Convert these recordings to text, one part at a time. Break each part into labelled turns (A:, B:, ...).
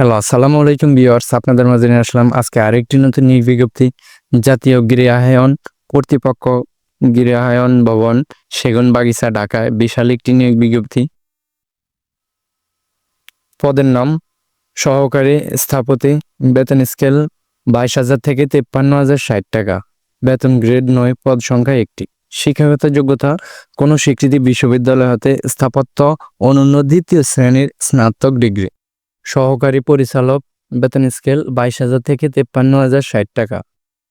A: Hello আসসালামু আলাইকুম viewers আপনাদের মাঝে নিয়ে আসলাম আজকে আরেকটি নতুন নিয়োগ বিজ্ঞপ্তি। জাতীয় গৃহায়ন কর্তৃপক্ষ গৃহায়ন ভবন সেগুন বাগিচা ঢাকায় বিশাল একটি নিয়োগ বিজ্ঞপ্তি। পদের নাম, সহকারী স্থাপতি বেতন স্কেল বাইশ হাজার থেকে তেপ্পান্ন হাজার ষাট টাকা। বেতন গ্রেড নয়, পদ সংখ্যা একটি। শিক্ষাগত যোগ্যতা, কোনো স্বীকৃতি বিশ্ববিদ্যালয় হতে স্থাপত্য অনন্য দ্বিতীয় শ্রেণির স্নাতক ডিগ্রি। সহকারী পরিচালক, বেতন স্কেল বাইশ হাজার থেকে তেপ্পান্ন হাজার ষাট টাকা।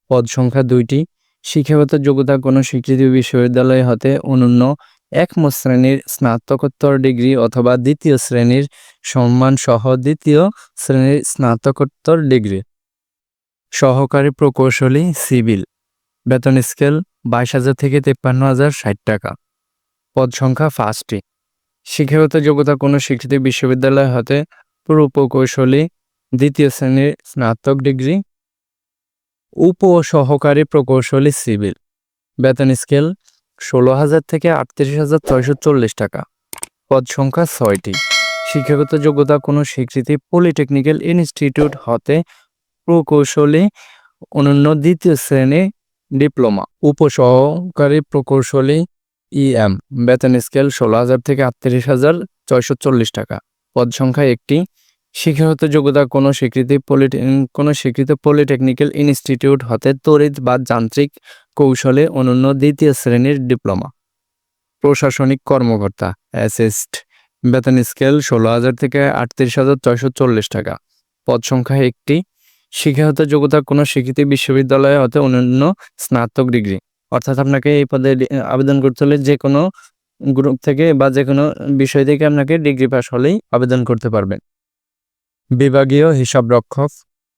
A: পদ সংখ্যা দুইটি। শিক্ষাগত যোগ্যতা কোনো স্বীকৃতি বিশ্ববিদ্যালয় হতে অনন্য একম শ্রেণির স্নাতকোত্তর ডিগ্রি অথবা দ্বিতীয় শ্রেণির সম্মান সহ দ্বিতীয় শ্রেণির স্নাতকোত্তর ডিগ্রি। সহকারী প্রকৌশলী, সিভিল। বেতন স্কেল বাইশ হাজার থেকে তেপ্পান্ন হাজার ষাট টাকা। পদ সংখ্যা পাঁচটি। শিক্ষাগত যোগ্যতা কোনো স্বীকৃতি বিশ্ববিদ্যালয় হতে প্রকৌশলী দ্বিতীয় শ্রেণির স্নাতক ডিগ্রি উপ সহকারী প্রকৌশলী সিভিল। বেতন স্কেল ষোলো হাজার থেকে আটত্রিশ হাজার ছয়শো চল্লিশ টাকা। পদ সংখ্যা ছয়টি। শিক্ষাগত যোগ্যতা কোনো স্বীকৃতি পলিটেকনিক্যাল ইনস্টিটিউট হতে প্রকৌশলী অনন্য দ্বিতীয় শ্রেণি ডিপ্লোমা। উপসহকারী প্রকৌশলী ইএম বেতন স্কেল ষোলো হাজার থেকে আটত্রিশ হাজার ছয়শো চল্লিশ টাকা। পদ সংখ্যা একটি। শিক্ষাগত যোগ্যতা কোনো স্বীকৃতি পলিটে কোনো স্বীকৃত পলিটেকনিক্যাল ইনস্টিটিউট হতে তড়িৎ বা যান্ত্রিক কৌশলে অনন্য দ্বিতীয় শ্রেণির ডিপ্লোমা। প্রশাসনিক কর্মকর্তা, অ্যাসিস্ট। বেতন স্কেল ষোলো হাজার থেকে আটত্রিশ হাজার ছয়শো চল্লিশ টাকা। পদ সংখ্যা একটি। শিক্ষাগত যোগ্যতা কোনো স্বীকৃতি বিশ্ববিদ্যালয়ে হতে অনন্য স্নাতক ডিগ্রি। অর্থাৎ আপনাকে এই পদে আবেদন করতে হলে যে কোনো গ্রুপ থেকে বা যে কোনো বিষয় থেকে আপনাকে ডিগ্রি পাস হলেই আবেদন করতে পারবেন। বিভাগীয় হিসাব রক্ষক,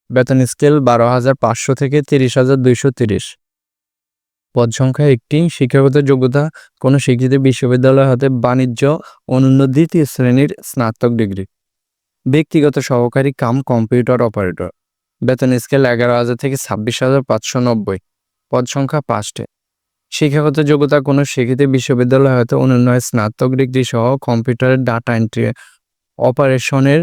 A: বেতন স্কেল বারো হাজার পাঁচশো থেকে তিরিশ হাজার দুইশো তিরিশ। পদ সংখ্যা একটি, শিক্ষাগত যোগ্যতা, কোনো স্বীকৃত বিশ্ববিদ্যালয় হতে বাণিজ্য, অনন্য দ্বিতীয় শ্রেণির স্নাতক ডিগ্রি। ব্যক্তিগত সহকারী কাম কম্পিউটার অপারেটর। বেতন স্কেল এগারো হাজার থেকে ছাব্বিশ হাজার পাঁচশো নব্বই। পদ সংখ্যা পাঁচটি। শিক্ষাগত যোগ্যতা কোনো শিক্ষিত বিশ্ববিদ্যালয় হয়তো অনন্য স্নাতক ডিগ্রি সহ কম্পিউটারের ডাটা এন্ট্রি, অপারেশনের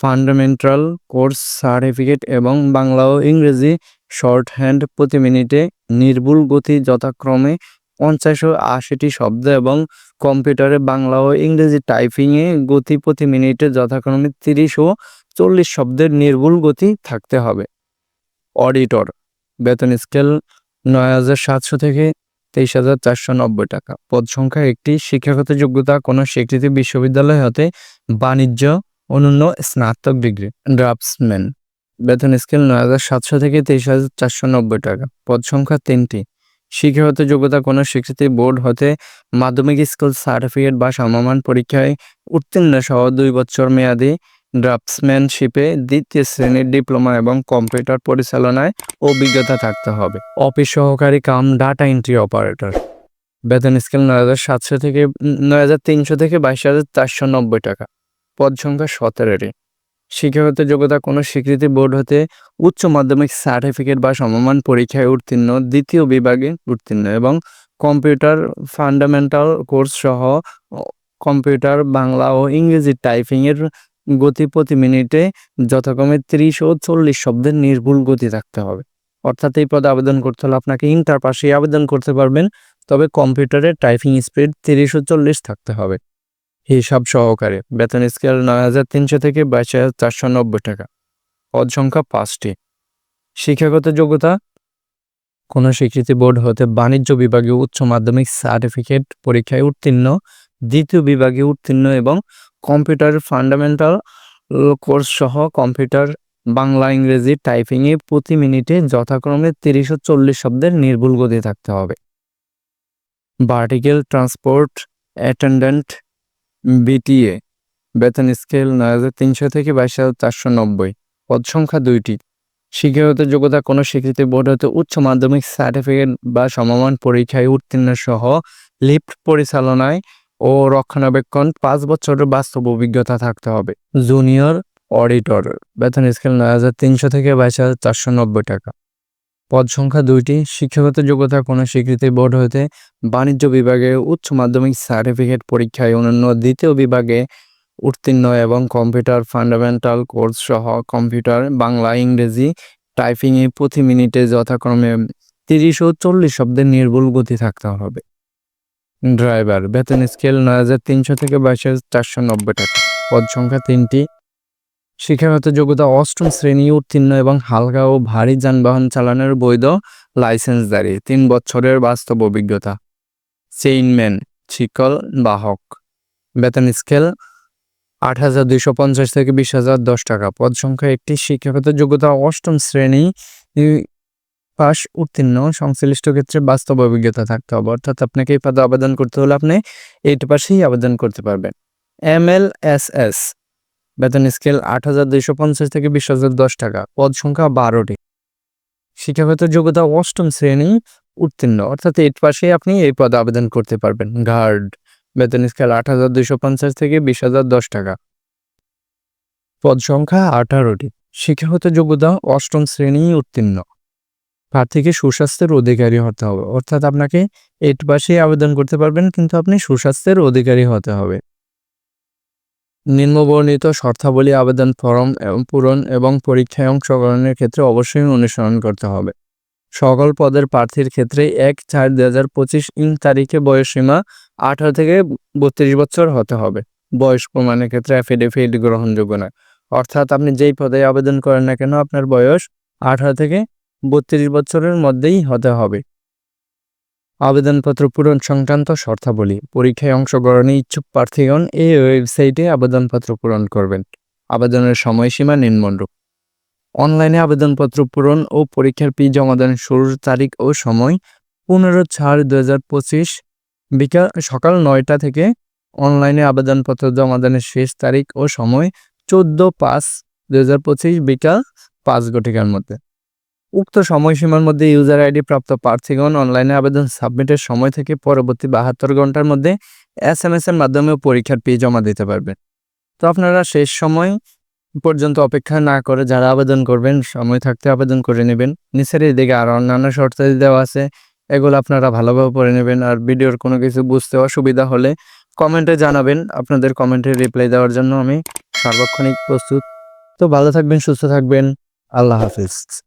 A: ফান্ডামেন্টাল কোর্স সার্টিফিকেট এবং বাংলা ও ইংরেজি শর্ট হ্যান্ড প্রতি মিনিটে নির্ভুল গতি যথাক্রমে পঞ্চাশ ও আশিটি শব্দ এবং কম্পিউটারে বাংলা ও ইংরেজি টাইপিংয়ে গতি প্রতি মিনিটে যথাক্রমে তিরিশ ও চল্লিশ শব্দের নির্ভুল গতি থাকতে হবে। অডিটর, বেতন স্কেল নয় হাজার সাতশো থেকে তেইশ হাজার চারশো নব্বই টাকা। পদ সংখ্যা একটি শিক্ষাগত যোগ্যতা কোনো স্বীকৃতি বিশ্ববিদ্যালয় হতে বাণিজ্য অনন্য স্নাতক ডিগ্রি। ড্রাফটসম্যান। বেতন স্কেল নয় হাজার সাতশো থেকে তেইশ হাজার চারশো নব্বই টাকা। পদ সংখ্যা তিনটি। শিক্ষাগত যোগ্যতা কোনো স্বীকৃতি বোর্ড হতে মাধ্যমিক স্কুল সার্টিফিকেট বা সমমান পরীক্ষায় উত্তীর্ণ সহ দুই বছর মেয়াদী ড্রাফটসম্যানশিপে দ্বিতীয় শ্রেণির ডিপ্লোমা এবং কম্পিউটার পরিচালনায় অভিজ্ঞতা থাকতে হবে। অফিস সহকারী কাম ডাটা এন্ট্রি অপারেটর। বেতন স্কেল নয় হাজার সাতশো থেকে নয় হাজার তিনশো থেকে বাইশ হাজার চারশো নব্বই টাকা। পদ সংখ্যা সতেরোটি। শিক্ষাগত যোগ্যতা কোনো স্বীকৃতি বোর্ড হতে উচ্চ মাধ্যমিক সার্টিফিকেট বা সমমান পরীক্ষায় উত্তীর্ণ দ্বিতীয় বিভাগে উত্তীর্ণ এবং কম্পিউটার ফান্ডামেন্টাল কোর্স সহ কম্পিউটার, বাংলা ও ইংরেজি টাইপিংয়ের গতি প্রতি মিনিটে যথাক্রমে ত্রিশ ও চল্লিশ শব্দের নির্ভুল গতি থাকতে হবে। অর্থাৎ এই পদে আবেদন করতে হলে আপনাকে ইন্টার পাশেই আবেদন করতে পারবেন, তবে কম্পিউটারের টাইপিং স্পিড তিরিশ ও চল্লিশ থাকতে হবে। হিসাব সহকারে বেতন স্কেল নয় হাজার তিনশো থেকে বাইশ হাজার চারশো নব্বই টাকা। পদ সংখ্যা পাঁচটি। শিক্ষাগত যোগ্যতা? কোনো স্বীকৃতি বোর্ড হতে বাণিজ্য বিভাগে উচ্চ মাধ্যমিক সার্টিফিকেট পরীক্ষায় উত্তীর্ণ দ্বিতীয় বিভাগে উত্তীর্ণ এবং কম্পিউটার ফান্ডামেন্টাল কোর্স সহ কম্পিউটার বাংলা ইংরেজি টাইপিংয়ে প্রতি মিনিটে যথাক্রমে তিরিশ ও চল্লিশ শব্দের নির্ভুল গতি থাকতে হবে। ভার্টিক্যাল ট্রান্সপোর্ট অ্যাটেন্ডেন্ট বিটিএ বেতন স্কেল নয় হাজার তিনশো থেকে বাইশ হাজার চারশো নব্বই। পদ সংখ্যা দুইটি। শিক্ষাগত যোগ্যতা কোনো স্বীকৃতি বোর্ড হতে উচ্চ মাধ্যমিক সার্টিফিকেট বা সমমান পরীক্ষায় উত্তীর্ণ সহ লিফট পরিচালনায় ও রক্ষণাবেক্ষণ পাঁচ বছরের বাস্তব অভিজ্ঞতা থাকতে হবে। জুনিয়র অডিটর, বেতন স্কেল নয় হাজার তিনশো থেকে বাইশ হাজার চারশো নব্বই টাকা। পদ সংখ্যা দুইটি, শিক্ষাগত যোগ্যতা কোনো স্বীকৃতি বোর্ড হতে বাণিজ্য বিভাগে উচ্চ মাধ্যমিক সার্টিফিকেট পরীক্ষায় অন্যান্য দ্বিতীয় বিভাগে উত্তীর্ণ এবং কম্পিউটার ফান্ডামেন্টাল কোর্স সহ কম্পিউটার, বাংলা, ইংরেজি, টাইপিংয়ে প্রতি মিনিটে যথাক্রমে তিরিশ ও চল্লিশ শব্দের নির্ভুল গতি থাকতে হবে। ড্রাইভার, বেতন স্কেল নয় হাজার তিনশো থেকে বাইশ হাজার চারশো নব্বই টাকা। পদ সংখ্যা তিনটি। শিক্ষাগত যোগ্যতা অষ্টম শ্রেণি, উত্তীর্ণ এবং হালকা ও ভারী যানবাহন চালানোর বৈধ লাইসেন্স লাইসেন্সধারী তিন বছরের বাস্তব অভিজ্ঞতা। চেইনম্যান, শিকল, বাহক। বেতন স্কেল আট হাজার দুইশো পঞ্চাশ থেকে বিশ হাজার দশ টাকা। পদ সংখ্যা একটি। শিক্ষাগত যোগ্যতা অষ্টম শ্রেণি পাশ উত্তীর্ণ। সংশ্লিষ্ট ক্ষেত্রে বাস্তব অভিজ্ঞতা থাকতে হবে। অর্থাৎ আপনাকে এই পদে আবেদন করতে হলে আপনি এইট পাশেই আবেদন করতে পারবেন। এম এল এস এস বেতন স্কেল আট হাজার দুইশো পঞ্চাশ থেকে বিশ হাজার দশ টাকা। পদ সংখ্যা বারোটি। শিক্ষাগত যোগ্যতা অষ্টম শ্রেণি উত্তীর্ণ। অর্থাৎ এইট পাশে আপনি এই পদে আবেদন করতে পারবেন। গার্ড, বেতন স্কেল আট হাজার দুইশো পঞ্চাশ থেকে বিশ হাজার দশ টাকা। পদ সংখ্যা আঠারোটি। শিক্ষাগত যোগ্যতা অষ্টম শ্রেণি উত্তীর্ণ। প্রার্থীকে সুস্বাস্থ্যের অধিকারী হতে হবে। অর্থাৎ আপনাকে এইট পাশে আবেদন করতে পারবেন, কিন্তু আপনি সুস্বাস্থ্যের অধিকারী হতে হবে। নিম্নবর্ণিত শর্তাবলী আবেদন ফর্ম পূরণ এবং পরীক্ষায় অংশগ্রহণের ক্ষেত্রে অবশ্যই অনুসরণ করতে হবে। সকল পদের প্রার্থীর ক্ষেত্রে এক চার দুই হাজার পঁচিশ ইং তারিখে বয়সসীমা আঠারো থেকে বত্রিশ বছর হতে হবে। বয়স প্রমাণের ক্ষেত্রে অ্যাফিডেভিট গ্রহণযোগ্য নয়। অর্থাৎ আপনি যেই পদে আবেদন করেন না কেন, আপনার বয়স আঠারো থেকে বত্রিশ বছরের মধ্যেই হতে হবে। আবেদনপত্র পূরণ সংক্রান্ত শর্তাবলী। পরীক্ষায় অংশগ্রহণে ইচ্ছুক প্রার্থীগণ এই ওয়েবসাইটে আবেদনপত্র পূরণ করবেন। আবেদনের সময়সীমা নিম্নরূপ। অনলাইনে আবেদনপত্র পূরণ ও পরীক্ষার ফি জমাদানের শুরুর তারিখ ও সময় পনেরো চার দু হাজার পঁচিশ বিকাল সকাল নয়টা থেকে। অনলাইনে আবেদনপত্র জমাদানের শেষ তারিখ ও সময় চোদ্দ পাঁচ দু হাজার পঁচিশ বিকাল পাঁচ ঘটিকার মধ্যে। উক্ত সময়সীমার মধ্যে ইউজার আইডি প্রাপ্ত প্রার্থীগণ অনলাইনে আবেদন সাবমিটের সময় থেকে পরবর্তী বাহাত্তর ঘণ্টার মধ্যে এস এম এস এর মাধ্যমে পরীক্ষার ফি জমা দিতে পারবেন। তো আপনারা শেষ সময় পর্যন্ত অপেক্ষা না করে যারা আবেদন করবেন, সময় থাকতে আবেদন করে নেবেন। নিচের দিকে আর অন্যান্য শর্তাদি দেওয়া আছে, এগুলো আপনারা ভালোভাবে পড়ে নেবেন। আর ভিডিওর কোনো কিছু বুঝতে অসুবিধা হলে কমেন্টে জানাবেন। আপনাদের কমেন্টে রিপ্লাই দেওয়ার জন্য আমি সার্বক্ষণিক প্রস্তুত। তো ভালো থাকবেন, সুস্থ থাকবেন। আল্লাহ হাফিজ।